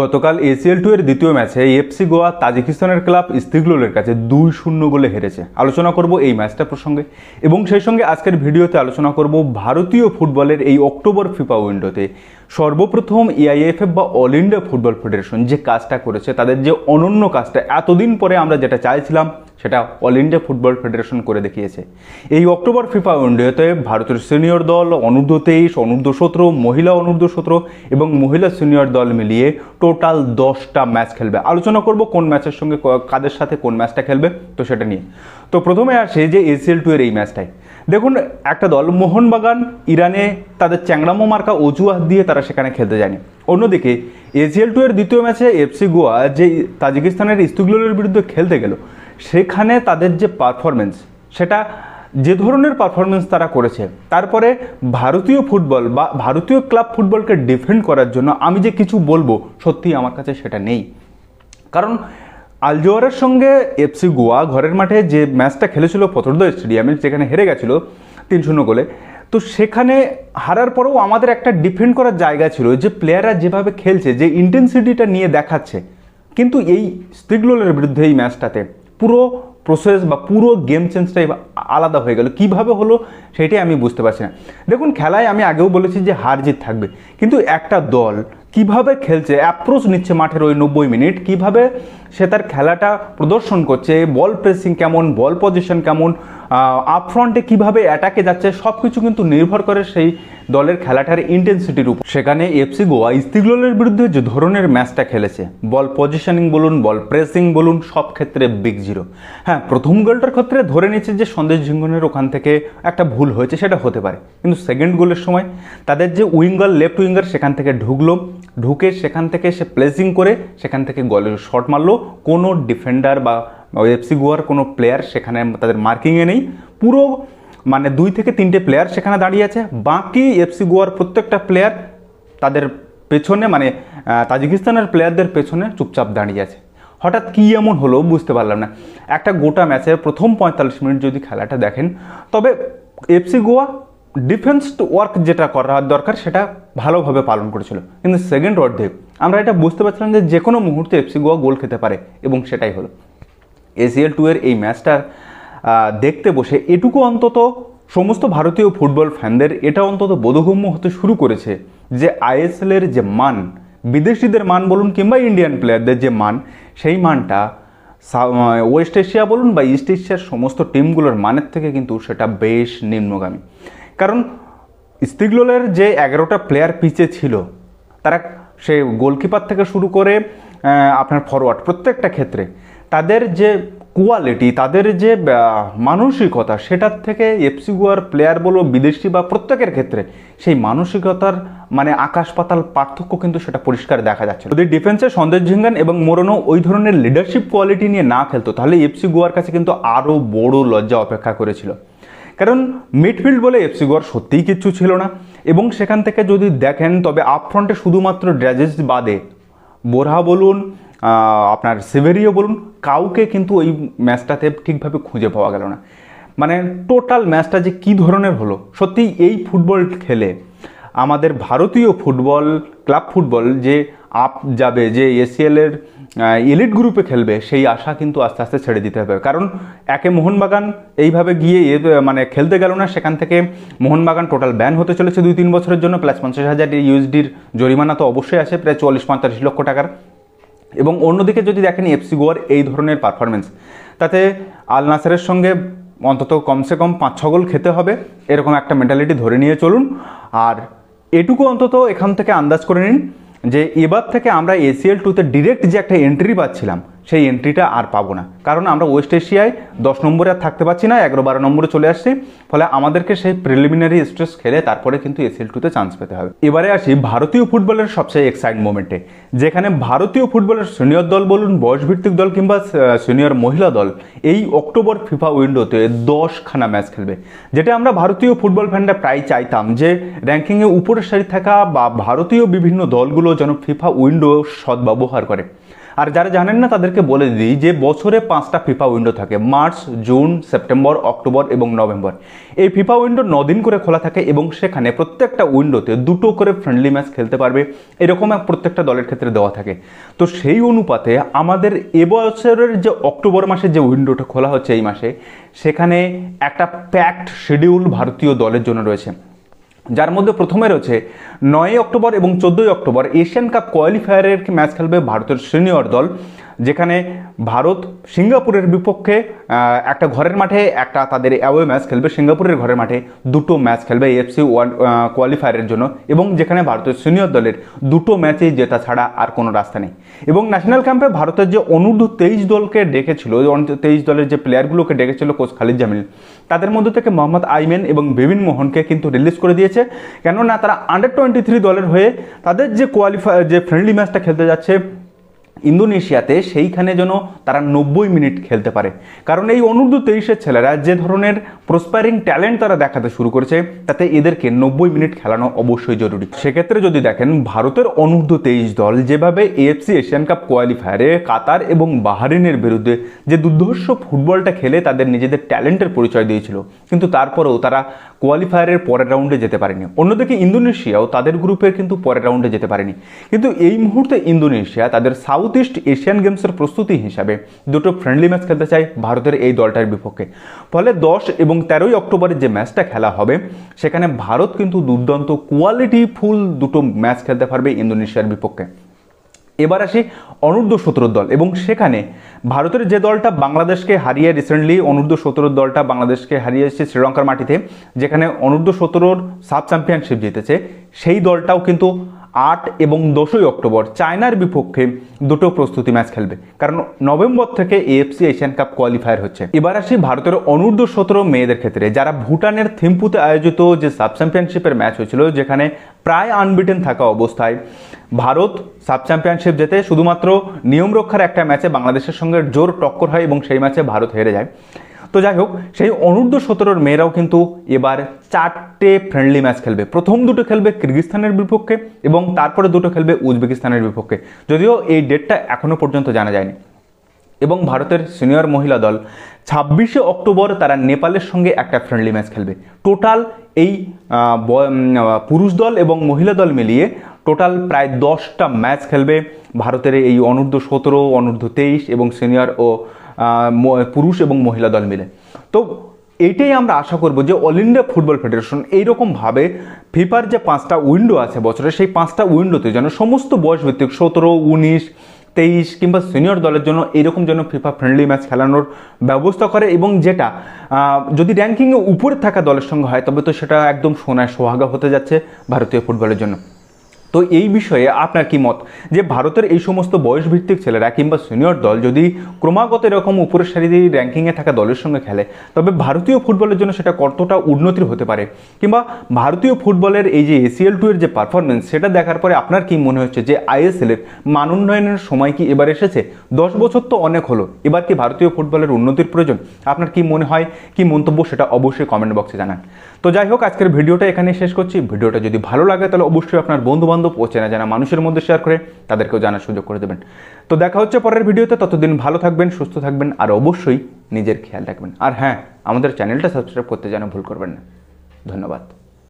গতকাল ACL two এর দ্বিতীয় ম্যাচে এফসি গোয়া তাজিকিস্তানের ক্লাব ইস্তিগলোলের কাছে দুই শূন্য গোলে হেরেছে। আলোচনা করব এই ম্যাচটা প্রসঙ্গে। এবং সেই সঙ্গে আজকের ভিডিওতে আলোচনা করব ভারতীয় ফুটবলের এই অক্টোবর ফিফা উইন্ডোতে। সর্বপ্রথম এআইএফএফ বা অল ইন্ডিয়া ফুটবল ফেডারেশন যে কাজটা করেছে, তাদের যে অনন্য কাজটা, এতদিন পরে আমরা যেটা চাইছিলাম সেটা অল ইন্ডিয়া ফুটবল ফেডারেশন করে দেখিয়েছে। এই অক্টোবর ফিফা ওয়ানডেতে ভারতের সিনিয়র দল অনূর্ধ্ব তেইশ, অনূর্ধ্ব সতেরো, মহিলা অনূর্ধ্ব সতেরো এবং মহিলা সিনিয়র দল মিলিয়ে টোটাল দশটা ম্যাচ খেলবে। আলোচনা করব কোন ম্যাচের সঙ্গে কাদের সাথে কোন ম্যাচটা খেলবে, তো সেটা নিয়ে। তো প্রথমে আসে যে এসিএল টু এর এই ম্যাচটাই দেখুন, একটা দল, মোহনবাগান, ইরানে তাদের চ্যাংড়ামো মার্কা অজুহাত দিয়ে তারা সেখানে খেলতে যায়নি। অন্যদিকে এজিএল টু এর দ্বিতীয় ম্যাচে এফসি গোয়া, যে তাজিকিস্তানের ইস্তুগলোলের বিরুদ্ধে খেলতে গেল, সেখানে তাদের যে পারফরমেন্স সেটা যে ধরনের পারফরমেন্স তারা করেছে, তারপরে ভারতীয় ফুটবল বা ভারতীয় ক্লাব ফুটবলকে ডিফেন্ড করার জন্য আমি যে কিছু বলব সত্যি আমার কাছে সেটা নেই। কারণ আলজোয়ারের সঙ্গে এফসি গোয়া ঘরের মাঠে যে ম্যাচটা খেলেছিল ফতরদা স্টেডিয়ামে যেখানে হেরে গেছিল তিন শূন্য গোলে। তো সেখানে হারার পরেও আমাদের একটা ডিফেন্ড করার জায়গা ছিল যে প্লেয়াররা যেভাবে খেলছে, যে ইন্টেন্সিটিটা নিয়ে দেখাচ্ছে, কিন্তু এই স্টিগলোলের বিরুদ্ধে এই ম্যাচটাতে পুরো প্রসেস বা পুরো গেম চেঞ্জটাই আলাদা হয়ে গেল। কীভাবে হলো সেটাই আমি বুঝতে পারছি না। দেখুন, খেলায় আমি আগেও বলেছি যে হার জিত থাকবে, কিন্তু একটা দল কীভাবে খেলছে অ্যাপ্রোচ নিচ্ছে মাঠের ওই নব্বই মিনিট, কীভাবে সে তার খেলাটা প্রদর্শন করছে বল প্রেসিং কেমন বল পজিশন কেমন আপ ফ্রন্টে কীভাবে অ্যাটাকে যাচ্ছে সব কিছু কিন্তু নির্ভর করে সেই দলের খেলাটার ইন্টেন্সিটির উপর। সেখানে এফসি গোয়া ইস্তিগলোলের বিরুদ্ধে যে ধরনের ম্যাচটা খেলেছে বল পজিশনিং বলুন বল প্রেসিং বলুন, সব ক্ষেত্রে বিগ জিরো হ্যাঁ প্রথম গোলটার ক্ষেত্রে ধরে নিচ্ছে যে সন্দেশ ঝিঙ্গনের ওখান থেকে একটা ভুল হয়েছে, সেটা হতে পারে। কিন্তু সেকেন্ড গোলের সময় তাদের যে উইঙ্গার লেফট উইঙ্গার সেখান থেকে ঢুকলো ঢুকে সেখান থেকে সে প্লেসিং করে সেখান থেকে গলের শট মারলো। কোনো ডিফেন্ডার বা এফসি গোয়ার কোনো প্লেয়ার সেখানে তাদের মার্কিংয়ে নেই। পুরো মানে দুই থেকে তিনটে প্লেয়ার সেখানে দাঁড়িয়ে আছে। বাকি এফসি গোয়ার প্রত্যেকটা প্লেয়ার তাদের পেছনে মানে তাজিকিস্তানের প্লেয়ারদের পেছনে চুপচাপ দাঁড়িয়ে আছে। হঠাৎ কী এমন হলো বুঝতে পারলাম না। একটা গোটা ম্যাচে প্রথম পঁয়তাল্লিশ মিনিট যদি খেলাটা দেখেন, তবে এফসি গোয়া ডিফেন্স ওয়ার্ক যেটা করা দরকার, সেটা ভালোভাবে পালন করেছিল। কিন্তু সেকেন্ড অর্ধে আমরা এটা বুঝতে পারছিলাম যে যে কোনো মুহূর্তে এফসি গোয়া গোল খেতে পারে, এবং সেটাই হলো। এসিএল টু এর এই ম্যাচটা দেখতে বসে এটুকু অন্তত সমস্ত ভারতীয় ফুটবল ফ্যানদের এটা অন্তত বোধগম্য হতে শুরু করেছে যে আইএসএল এর যে মান, বিদেশিদের মান বলুন কিংবা ইন্ডিয়ান প্লেয়ারদের যে মান, সেই মানটা ওয়েস্ট এশিয়া বলুন বা ইস্ট এশিয়ার সমস্ত টিমগুলোর মানের থেকে কিন্তু সেটা বেশ নিম্নগামী। কারণ স্টিগলোলের যে এগারোটা প্লেয়ার পিচে ছিল, তারা সে গোলকিপার থেকে শুরু করে আপনার ফরওয়ার্ড প্রত্যেকটা ক্ষেত্রে, তাদের যে কোয়ালিটি তাদের যে মানসিকতা, সেটার থেকে এফসি গোয়ার প্লেয়ার বলো, বিদেশি বা প্রত্যেকের ক্ষেত্রে, সেই মানসিকতার মানে আকাশ পাতাল পার্থক্য কিন্তু সেটা পরিষ্কার দেখা যাচ্ছে। যদি ডিফেন্সে সন্দেশ ঝিঙ্গান এবং মোরনো ওই ধরনের লিডারশিপ কোয়ালিটি নিয়ে না খেলতো, তাহলে এফসি গোয়ার কাছে কিন্তু আরও বড় লজ্জা অপেক্ষা করেছিল। কারণ মিডফিল্ড বলে এফসি গোয়ার সত্যিই কিচ্ছু ছিল না। এবং সেখান থেকে যদি দেখেন, তবে আপফ্রন্টে শুধুমাত্র ড্রাজেস বাদে বোরহা বলুন আপনার সিভেরিও বলুন, কাউকে কিন্তু ওই ম্যাচটাতে ঠিকভাবে খুঁজে পাওয়া গেল না। মানে টোটাল ম্যাচটা যে কী ধরনের হলো, সত্যিই এই ফুটবল খেলে আমাদের ভারতীয় ফুটবল ক্লাব ফুটবল যে আপ যাবে, যে এসিএলের এলিট গ্রুপে খেলবে, সেই আশা কিন্তু আস্তে আস্তে ছেড়ে দিতে হবে। কারণ একে মোহনবাগান এইভাবে গিয়ে মানে খেলতে গেল না, সেখান থেকে মোহনবাগান টোটাল ব্যান হতে চলেছে দুই তিন বছরের জন্য প্লাস পঞ্চাশ হাজার ইউএসডির জরিমানা তো অবশ্যই আছে, প্রায় চল্লিশ পঁয়তাল্লিশ লক্ষ টাকার। এবং অন্যদিকে যদি দেখেন এফসি গোয়ার এই ধরনের পারফরমেন্স তাতে আল নাসারের সঙ্গে অন্তত কমসে কম পাঁচ, ছ গোল খেতে হবে, এরকম একটা মেন্টালিটি ধরে নিয়ে চলুন। আর এটুকু অন্তত এখান থেকে আন্দাজ করে নিন যে এবার থেকে আমরা এসিএল টুতে ডিরেক্ট যে একটা এন্ট্রি পাচ্ছিলাম সেই এন্ট্রিটা আর পাবো না। কারণ আমরা ওয়েস্ট এশিয়ায় দশ নম্বরে আর থাকতে পারছি না, এগারো বারো নম্বরে চলে আসছি। ফলে আমাদেরকে সেই প্রিলিমিনারি স্ট্রেস খেলে তারপরে কিন্তু এসিএল টুতে চান্স পেতে হবে। এবারে আসি ভারতীয় ফুটবলের সবচেয়ে এক্সাইট মোমেন্টে যেখানে ভারতীয় ফুটবলের সিনিয়র দল বলুন, বয়সভিত্তিক দল কিংবা সিনিয়র মহিলা দল, এই অক্টোবর ফিফা উইন্ডোতে দশখানা ম্যাচ খেলবে। যেটা আমরা ভারতীয় ফুটবল ফ্যানরা প্রায় চাইতাম যে র্যাঙ্কিংয়ে উপরের সারি থাকা বা ভারতীয় বিভিন্ন দলগুলো যেন ফিফা উইন্ডো সদ্ব্যবহার করে। আর যারা জানেন না, তাদেরকে বলে দিই যে বছরে পাঁচটা ফিফা উইন্ডো থাকে। মার্চ, জুন, সেপ্টেম্বর, অক্টোবর এবং নভেম্বর। এই ফিফা উইন্ডো দিন করে খোলা থাকে এবং সেখানে প্রত্যেকটা উইন্ডোতে দুটো করে ফ্রেন্ডলি ম্যাচ খেলতে পারবে। এরকম এক প্রত্যেকটা দলের ক্ষেত্রে দেওয়া থাকে। তো সেই অনুপাতে আমাদের এবছরের যে অক্টোবর মাসে যে উইন্ডোটা খোলা হচ্ছে এই মাসে, সেখানে একটা প্যাকড শিডিউল ভারতীয় দলের জন্য রয়েছে। যার মধ্যে প্রথমে রয়েছে নয় অক্টোবর এবং চোদ্দোই অক্টোবর এশিয়ান কাপ কোয়ালিফায়ারের ম্যাচ খেলবে ভারতের সিনিয়র দল? যেখানে ভারত সিঙ্গাপুরের বিপক্ষে একটা ঘরের মাঠে, একটা তাদের অ্যাওয়ে ম্যাচ খেলবে, সিঙ্গাপুরের ঘরের মাঠে দুটো ম্যাচ খেলবে এফসি ওয়ান কোয়ালিফায়ারের জন্য। এবং যেখানে ভারতের সিনিয়র দলের দুটো ম্যাচেই জেতা ছাড়া আর কোনো রাস্তা নেই। এবং ন্যাশনাল ক্যাম্পে ভারতের যে অনূর্ধ্ব তেইশ দলকে ডেকেছিল তেইশ দলের যে প্লেয়ারগুলোকে ডেকেছিল কোচ খালিদ জামিল, তাদের মধ্যে থেকে মোহাম্মদ আইমেন এবং বিবিন মোহনকে কিন্তু রিলিজ করে দিয়েছে। কেননা তারা আন্ডার টোয়েন্টি থ্রি দলের হয়ে তাদের যে কোয়ালিফাই যে ফ্রেন্ডলি ম্যাচটা খেলতে যাচ্ছে ইন্দোনেশিয়াতে সেইখানে যেন তারা নব্বই মিনিট খেলতে পারে। কারণ এই অনূর্ধ্ব তেইশের ছেলেরা যে ধরনের প্রসপারিং ট্যালেন্ট তারা দেখাতে শুরু করেছে, তাতে এদেরকে নব্বই মিনিট খেলানো অবশ্যই জরুরি। সেক্ষেত্রে যদি দেখেন, ভারতের অনূর্ধ্ব তেইশ দল যেভাবে এএফসি এশিয়ান কাপ কোয়ালিফায়ারে কাতার এবং বাহারিনের বিরুদ্ধে যে দুর্ধর্ষ ফুটবলটা খেলে তাদের নিজেদের ট্যালেন্টের পরিচয় দিয়েছিল, কিন্তু তারপরেও তারা কোয়ালিফায়ারের পরের রাউন্ডে যেতে পারেনি। অন্যদিকে ইন্দোনেশিয়াও তাদের গ্রুপের কিন্তু পরের রাউন্ডে যেতে পারেনি। কিন্তু এই মুহূর্তে ইন্দোনেশিয়া তাদের সাউথ ইস্ট এশিয়ান গেমসের প্রস্তুতি হিসাবে দুটো ফ্রেন্ডলি ম্যাচ খেলতে চায় ভারতের এই দলটার বিপক্ষে। ফলে দশ এবং তেরোই অক্টোবরের যে ম্যাচটা খেলা হবে, সেখানে ভারত কিন্তু দুর্দান্ত কোয়ালিটি ফুল দুটো ম্যাচ খেলতে পারবে ইন্দোনেশিয়ার বিপক্ষে। এবার আসি অনূর্ধ্ব সতেরো দল, এবং সেখানে ভারতের যে দলটা বাংলাদেশকে হারিয়ে রিসেন্টলি অনূর্ধ্ব সতেরো দলটা বাংলাদেশকে হারিয়েছে শ্রীলঙ্কার মাটিতে, যেখানে অনূর্ধ্ব সতেরোর সাব চ্যাম্পিয়নশিপ জিতেছে, সেই দলটাও কিন্তু আট এবং দশই অক্টোবর চায়নার বিপক্ষে দুটো প্রস্তুতি ম্যাচ খেলবে। কারণ নভেম্বর থেকে এএফসি এশিয়ান কাপ কোয়ালিফায়ার হচ্ছে। এবার আসি ভারতের অনূর্ধ্ব সতেরো মেয়েদের ক্ষেত্রে, যারা ভুটানের থিম্পুতে আয়োজিত যে সাব চ্যাম্পিয়নশিপের ম্যাচ হয়েছিল, যেখানে প্রায় আনবিটেন থাকা অবস্থায় ভারত সাব চ্যাম্পিয়নশিপ জেতে শুধুমাত্র নিয়ম রক্ষার একটা ম্যাচে বাংলাদেশের সঙ্গে জোর টক্কর হয় এবং সেই ম্যাচে ভারত হেরে যায়। তো যাই হোক, সেই অনূর্ধ্ব সতেরোর মেয়েরাও কিন্তু এবার চারটে ফ্রেন্ডলি ম্যাচ খেলবে। প্রথম দুটো খেলবে কিরগিস্তানের বিপক্ষে এবং তারপরে দুটো খেলবে উজবেকিস্তানের বিপক্ষে। যদিও এই ডেটটা এখনও পর্যন্ত জানা যায়নি। এবং ভারতের সিনিয়র মহিলা দল ছাব্বিশে অক্টোবর তারা নেপালের সঙ্গে একটা ফ্রেন্ডলি ম্যাচ খেলবে। টোটাল এই পুরুষ দল এবং মহিলা দল মিলিয়ে টোটাল প্রায় দশটা ম্যাচ খেলবে ভারতের এই অনূর্ধ্ব সতেরো, অনূর্ধ্ব তেইশ এবং সিনিয়র ও পুরুষ এবং মহিলা দল মিলে। তো এইটাই আমরা আশা করব যে অল ইন্ডিয়া ফুটবল ফেডারেশন এইরকমভাবে ফিফার যে পাঁচটা উইন্ডো আছে বছরে, সেই পাঁচটা উইন্ডোতে যেন সমস্ত বয়স ভিত্তিক সতেরো, উনিশ, তেইশ কিংবা সিনিয়র দলের জন্য এরকম যেন ফিফা ফ্রেন্ডলি ম্যাচ খেলানোর ব্যবস্থা করে এবং যেটা যদি র্যাঙ্কিংয়ে উপরে থাকা দলের সঙ্গে হয়, তবে তো সেটা একদম সোনায় সোহাগা হতে যাচ্ছে ভারতীয় ফুটবলের জন্য। তো এই বিষয়ে আপনার কি মত? যে ভারতের এই সমস্ত বয়সভিত্তিক ছেলেরা কিংবা সিনিয়র দল যদি ক্রমাগত এরকম উপরের সারিতে র্যাঙ্কিংয়ে থাকা দলের সঙ্গে খেলে, তবে ভারতীয় ফুটবলের জন্য সেটা কতটা উন্নতির হতে পারে? কিংবা ভারতীয় ফুটবলের এই যে এসিএল টু এর যে পারফরমেন্স সেটা দেখার পরে আপনার কি মনে হচ্ছে যে আইএসএল এর মান উন্নয়নের সময় কি এবার এসেছে? দশ বছর তো অনেক হলো, এবার কি ভারতীয় ফুটবলের উন্নতির প্রয়োজন? আপনার কি মনে হয়? কি মন্তব্য? সেটা অবশ্যই কমেন্ট বক্সে জানান। তো যাই হোক, আজকের ভিডিওটা এখানে শেষ করছি। ভিডিওটা যদি ভালো লাগে, তাহলে অবশ্যই আপনার বন্ধু বান্ধব পৌঁছে না জানা মানুষের মধ্যে শেয়ার করে, তাদেরকেও জানার সুযোগ করে দেবেন। তো দেখা হচ্ছে পরের ভিডিওতে, ততদিন ভালো থাকবেন, সুস্থ থাকবেন, আর অবশ্যই নিজের খেয়াল রাখবেন। আর হ্যাঁ আমাদের চ্যানেলটা সাবস্ক্রাইব করতে যেন ভুল করবেন না। ধন্যবাদ।